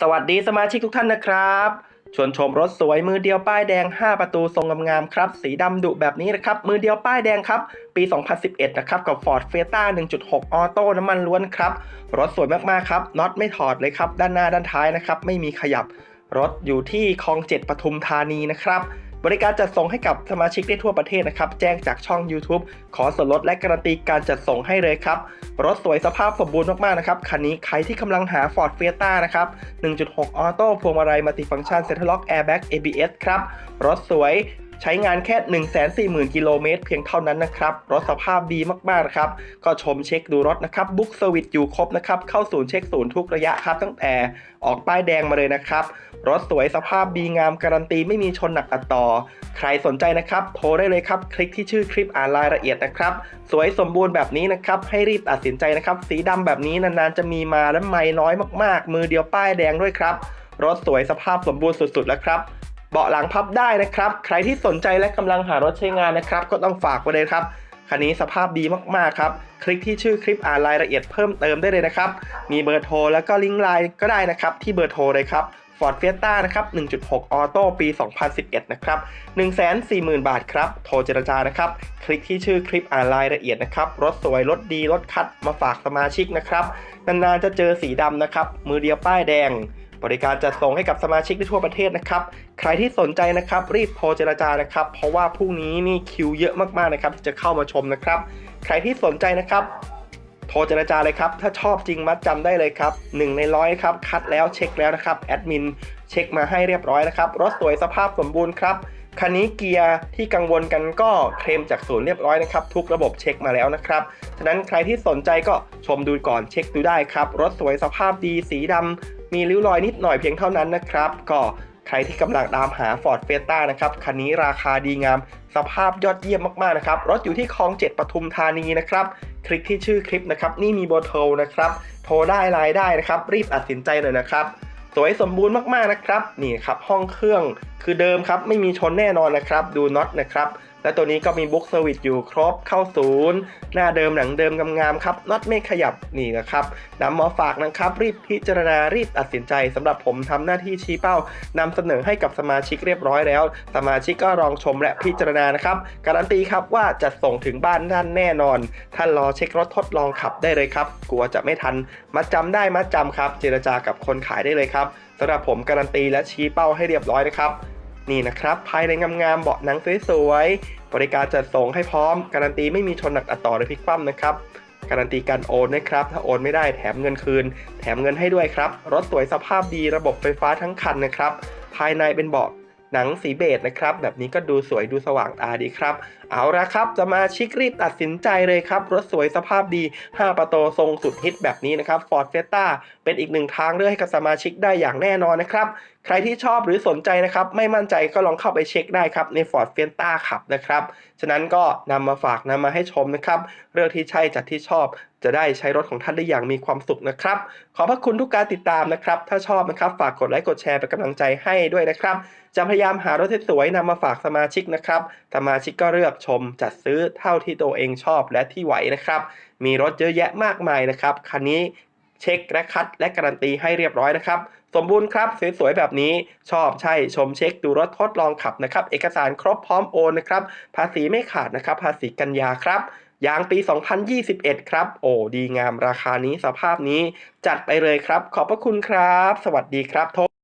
สวัสดีสมาชิกทุกท่านนะครับชวนชมรถสวยมือเดียวป้ายแดง 5 ประตูทรงงามๆครับ สีดำดุแบบนี้นะครับ มือเดียวป้ายแดงครับ ปี 2011 นะครับ กับ Ford f i e s t a 1.6 ออโต้น้ำมันล้วนครับ รถสวยมากๆครับน็อตไม่ถอดเลยครับ ด้านหน้าด้านท้ายนะครับ ไม่มีขยับ รถอยู่ที่คลอง 7 ปทุมธานีนะครับ บริการจัดส่งให้กับสมาชิกได้ทั่วประเทศนะครับ แจ้งจากช่อง YouTube ขอส่วนลดและการันตีการจัดส่งให้เลยครับ รถสวยสภาพสมบูรณ์มากๆนะครับ คันนี้ใครที่กำลังหา Ford Fiesta นะครับ 1.6 ออโต้พวงมาลัยมัลติฟังก์ชันเซ็นทรัลล็อกแอร์แบ็ก ABS ครับ รถสวย ใช้งานแค่ 140,000 กิโลเมตรเพียงเท่านั้นนะครับ รถสภาพดีมากๆนะครับ ก็ชมเช็คดูรถนะครับ บุ๊กเซอร์วิสอยู่ครบนะครับ เข้าศูนย์เช็คศูนย์ทุกระยะครับ ตั้งแต่ออกป้ายแดงมาเลยนะครับ รถสวยสภาพดีงามการันตีไม่มีชนหนักอัดต่อ ใครสนใจนะครับ โทรได้เลยครับ คลิกที่ชื่อคลิปอ่านรายละเอียดนะครับ สวยสมบูรณ์แบบนี้นะครับ ให้รีบตัดสินใจนะครับ สีดำแบบนี้นานๆจะมีมาและไม่น้อยมาก ๆ มือเดียวป้ายแดงด้วยครับ รถสวยสภาพสมบูรณ์สุดๆแล้วครับ เบาะหลังพับได้นะครับ ใครที่สนใจและกำลังหารถใช้งานนะครับ ก็ต้องฝากไว้เลยครับคันนี้สภาพดีมากๆครับ คลิกที่ชื่อคลิปอ่านรายละเอียดเพิ่มเติมได้เลยนะครับ มีเบอร์โทรแล้วก็ลิงก์ไลน์ก็ได้นะครับ ที่เบอร์โทรเลยครับ Ford Fiesta นะครับ 1.6 ออโต้ ปี 2011 นะครับ 140,000 บาทครับ โทรเจรจานะครับ คลิกที่ชื่อคลิปอ่านรายละเอียดนะครับ รถสวย รถดี รถคัด มาฝากสมาชิกนะครับ นานๆจะเจอสีดำนะครับ มือเดียวป้ายแดง บริการจัดส่งให้กับสมาชิกทั่วประเทศนะครับ ใครที่สนใจนะครับ รีบโทรเจรจานะครับ เพราะว่าพรุ่งนี้นี่คิวเยอะมากๆนะครับ จะเข้ามาชมนะครับ ใครที่สนใจนะครับ โทรเจรจาเลยครับ ถ้าชอบจริงมัดจำได้เลยครับ1ในร้อยครับ คัดแล้วเช็คแล้วนะครับ แอดมินเช็คมาให้เรียบร้อยนะครับ รถสวยสภาพสมบูรณ์ครับคันนี้เกียร์ที่กังวลกันก็เคลมจากศูนย์เรียบร้อยนะครับ ทุกระบบเช็คมาแล้วนะครับ ฉะนั้นใครที่สนใจก็ชมดูก่อนเช็คดูได้ครับ รถสวยสภาพดีสีดำ มีริ้วรอยนิดหน่อยเพียงเท่านั้นนะครับ ก็ใครที่กำลังตามหา Ford Fiesta นะครับคันนี้ราคาดีงาม สภาพยอดเยี่ยมมากๆนะครับรถอยู่ที่คลอง7ปทุมธานีนะครับคลิกที่ชื่อคลิปนะครับนี่มีเบอร์โทรนะครับโทรได้ไลน์ได้นะครับรีบตัดสินใจเลยนะครับสวยสมบูรณ์มากๆนะครับนี่ครับห้องเครื่อง คือเดิมครับไม่มีชนแน่นอนนะครับดูน็อตนะครับและตัวนี้ก็มีบุ๊กเซอร์วิสอยู่ครบเข้าศูนย์ หน้าเดิมหนังเดิมงามๆครับน็อตไม่ขยับนี่นะครับนำมาฝากนะครับ รีบพิจารณารีบตัดสินใจสำหรับผมทำหน้าที่ชี้เป้านำเสนอให้กับสมาชิกเรียบร้อยแล้ว สมาชิกก็ลองชมและพิจารณานะครับ การันตีครับว่าจะส่งถึงบ้านท่านแน่นอน ท่านรอเช็ครถทดลองขับได้เลยครับ กลัวจะไม่ทันมัดจำได้มัดจำครับ เจรจากับคนขายได้เลยครับสำหรับผมการันตีและชี้เป้าให้เรียบร้อยนะครับ นี่นะครับภายในงามๆเบาะหนังสวยๆบริการจัดส่งให้พร้อม การันตีไม่มีชนหนักอัดต่อหรือพลิกคว่ำนะครับการันตีการโอนนะครับ ถ้าโอนไม่ได้แถมเงินคืน แถมเงินให้ด้วยครับ รถสวยสภาพดีระบบไฟฟ้าทั้งคันนะครับ ภายในเป็นเบาะหนังสีเบจนะครับ แบบนี้ก็ดูสวยดูสว่างตาดีครับเอาละครับจะมาชิกรีบตัดสินใจเลยครับ รถสวยสภาพดี 5 ประตูทรงสุดฮิตแบบนี้นะครับ Ford Fiesta เป็นอีกหนึ่งทางเลือกให้กับสมาชิกได้อย่างแน่นอนนะครับ ใครที่ชอบหรือสนใจนะครับ ไม่มั่นใจก็ลองเข้าไปเช็คได้ครับใน Ford Fiesta ขับนะครับ ฉะนั้นก็นำมาฝากนำมาให้ชมนะครับเลือกที่ใช่จัดที่ชอบจะได้ใช้รถของท่านได้อย่างมีความสุขนะครับ ขอบพระคุณทุกการติดตามนะครับ ถ้าชอบนะครับฝากกดไลค์กดแชร์เป็นกำลังใจให้ด้วยนะครับ จะพยายามหารถสวยๆนำมาฝากสมาชิกนะครับ สมาชิกก็เลือกอกชมจัดซื้อเท่าที่ตัวเองชอบและที่ไหวนะครับ มีรถเยอะแยะมากมายนะครับ คันนี้เช็คและคัดและการันตีให้เรียบร้อยนะครับ สมบูรณ์ครับ สวยๆ แบบนี้ชอบใช่ชมเช็คดูรถทดลองขับนะครับ เอกสารครบพร้อมโอนนะครับ ภาษีไม่ขาดนะครับ ภาษีกันยาครับยางปี 2021 ครับ โอ้ดีงามราคานี้สภาพนี้จัดไปเลยครับ ขอบพระคุณครับ สวัสดีครับ